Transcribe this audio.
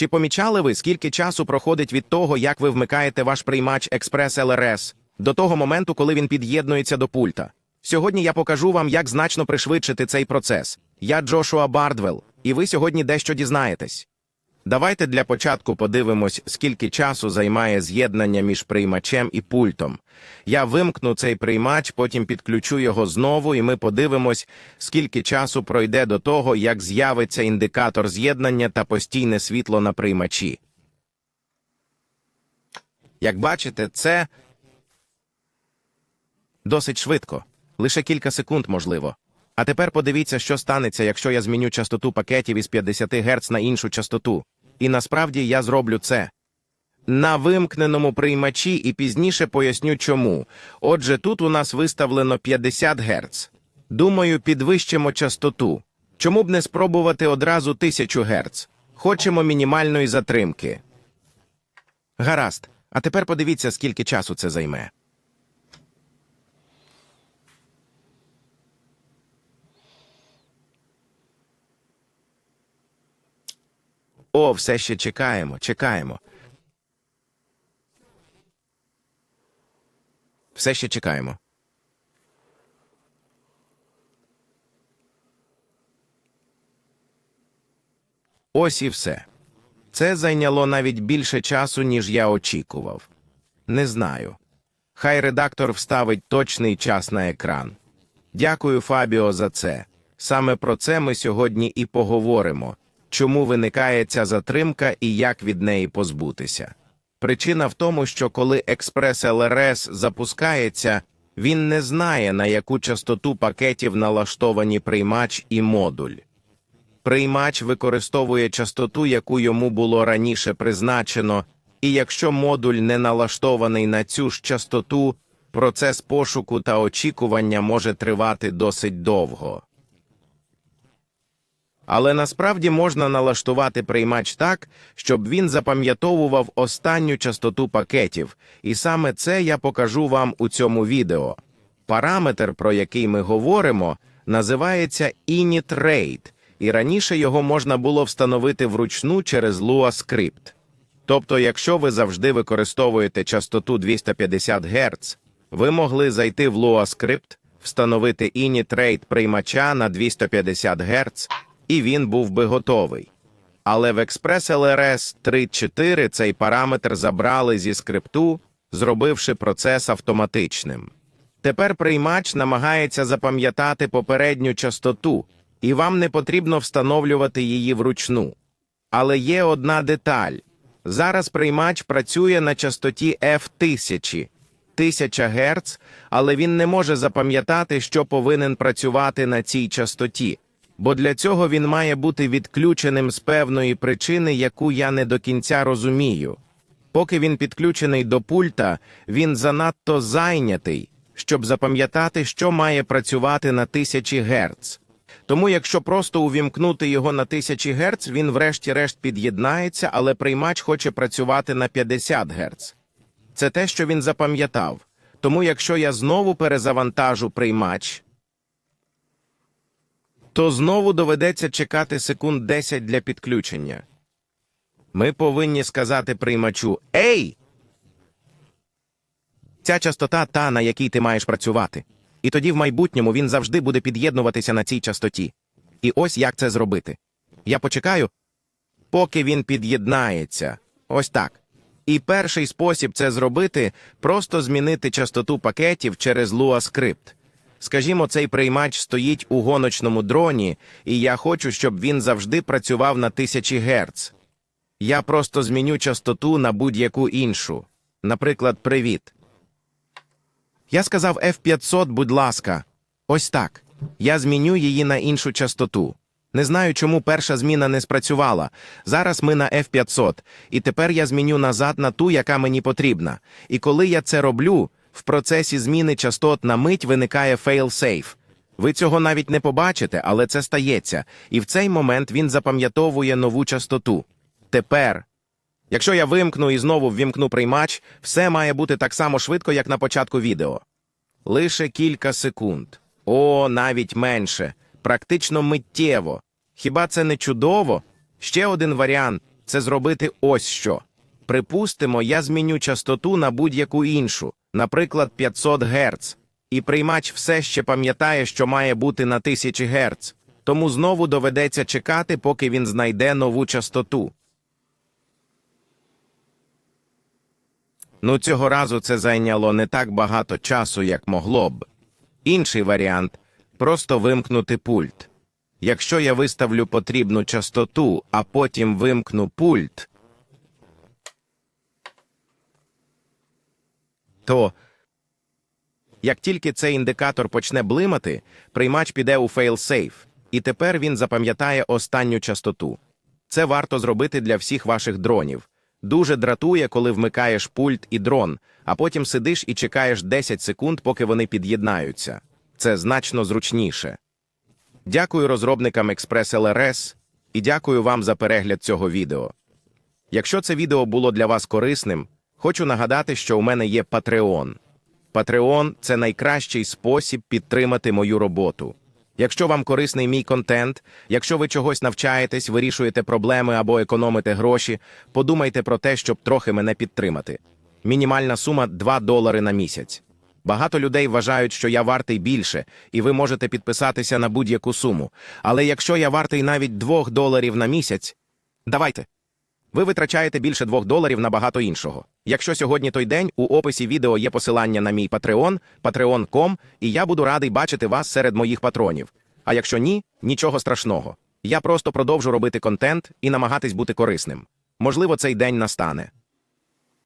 Чи помічали ви, скільки часу проходить від того, як ви вмикаєте ваш приймач Експрес ЛРС, до того моменту, коли він під'єднується до пульта? Сьогодні я покажу вам, як значно пришвидшити цей процес. Я Джошуа Бардвелл, і ви сьогодні дещо дізнаєтесь. Давайте для початку подивимось, скільки часу займає з'єднання між приймачем і пультом. Я вимкну цей приймач, потім підключу його знову, і ми подивимось, скільки часу пройде до того, як з'явиться індикатор з'єднання та постійне світло на приймачі. Як бачите, це досить швидко, лише кілька секунд, можливо. А тепер подивіться, що станеться, якщо я зміню частоту пакетів із 50 Гц на іншу частоту. І насправді я зроблю це. На вимкненому приймачі і пізніше поясню чому. Отже, тут у нас виставлено 50 Гц. Думаю, підвищимо частоту. Чому б не спробувати одразу 1000 Гц? Хочемо мінімальної затримки. Гаразд. А тепер подивіться, скільки часу це займе. О, все ще чекаємо, чекаємо. Все ще чекаємо. Ось і все. Це зайняло навіть більше часу, ніж я очікував. Не знаю. Хай редактор вставить точний час на екран. Дякую, Фабіо, за це. Саме про це ми сьогодні і поговоримо. Чому виникає ця затримка і як від неї позбутися? Причина в тому, що коли експрес ЛРС запускається, він не знає, на яку частоту пакетів налаштовані приймач і модуль. Приймач використовує частоту, яку йому було раніше призначено, і якщо модуль не налаштований на цю ж частоту, процес пошуку та очікування може тривати досить довго. Але насправді можна налаштувати приймач так, щоб він запам'ятовував останню частоту пакетів, і саме це я покажу вам у цьому відео. Параметр, про який ми говоримо, називається init-rate, і раніше його можна було встановити вручну через Lua Script. Тобто, якщо ви завжди використовуєте частоту 250 Гц, ви могли зайти в Lua Script, встановити init-rate приймача на 250 Гц, і він був би готовий. Але в Express LRS 3.4 цей параметр забрали зі скрипту, зробивши процес автоматичним. Тепер приймач намагається запам'ятати попередню частоту, і вам не потрібно встановлювати її вручну. Але є одна деталь. Зараз приймач працює на частоті F1000, 1000 Гц, але він не може запам'ятати, що повинен працювати на цій частоті бо для цього він має бути відключеним з певної причини, яку я не до кінця розумію. Поки він підключений до пульта, він занадто зайнятий, щоб запам'ятати, що має працювати на 1000 Гц. Тому, якщо просто увімкнути його на 1000 Гц, він врешті-решт під'єднається, але приймач хоче працювати на 50 Гц. Це те, що він запам'ятав. Тому, якщо я знову перезавантажу приймач, то знову доведеться чекати секунд 10 для підключення. Ми повинні сказати приймачу Ей! Ця частота та, на якій ти маєш працювати. І тоді в майбутньому він завжди буде під'єднуватися на цій частоті. І ось як це зробити. Я почекаю, поки він під'єднається. Ось так. І перший спосіб це зробити просто змінити частоту пакетів через Lua Script. Скажімо, цей приймач стоїть у гоночному дроні, і я хочу, щоб він завжди працював на 1000 Гц. Я просто зміню частоту на будь-яку іншу. Наприклад, привіт. Я сказав F500, будь ласка. Ось так. Я зміню її на іншу частоту. Не знаю, чому перша зміна не спрацювала. Зараз ми на F500, і тепер я зміню назад на ту, яка мені потрібна. І коли я це роблю, в процесі зміни частот на мить виникає fail-safe. Ви цього навіть не побачите, але це стається, і в цей момент він запам'ятовує нову частоту. Тепер, якщо я вимкну і знову ввімкну приймач, все має бути так само швидко, як на початку відео. Лише кілька секунд. О, навіть менше. Практично миттєво. Хіба це не чудово? Ще один варіант це зробити ось що. Припустимо, я зміню частоту на будь-яку іншу, наприклад, 500 Гц, і приймач все ще пам'ятає, що має бути на 1000 Гц, тому знову доведеться чекати, поки він знайде нову частоту. Ну, цього разу це зайняло не так багато часу, як могло б. Інший варіант просто вимкнути пульт. Якщо я виставлю потрібну частоту, а потім вимкну пульт, то як тільки цей індикатор почне блимати, приймач піде у fail-safe, і тепер він запам'ятає останню частоту. Це варто зробити для всіх ваших дронів. Дуже дратує, коли вмикаєш пульт і дрон, а потім сидиш і чекаєш 10 секунд, поки вони під'єднаються. Це значно зручніше. Дякую розробникам Express LRS і дякую вам за перегляд цього відео. Якщо це відео було для вас корисним, хочу нагадати, що у мене є Patreon. Patreon – це найкращий спосіб підтримати мою роботу. Якщо вам корисний мій контент, якщо ви чогось навчаєтесь, вирішуєте проблеми або економите гроші, подумайте про те, щоб трохи мене підтримати. Мінімальна сума 2 долари на місяць. Багато людей вважають, що я вартий більше, і ви можете підписатися на будь-яку суму. Але якщо я вартий навіть 2 доларів на місяць, давайте. Ви витрачаєте більше 2 доларів на багато іншого. Якщо сьогодні той день, у описі відео є посилання на мій Patreon, patreon.com, і я буду радий бачити вас серед моїх патронів. А якщо ні, нічого страшного. Я просто продовжу робити контент і намагатись бути корисним. Можливо, цей день настане.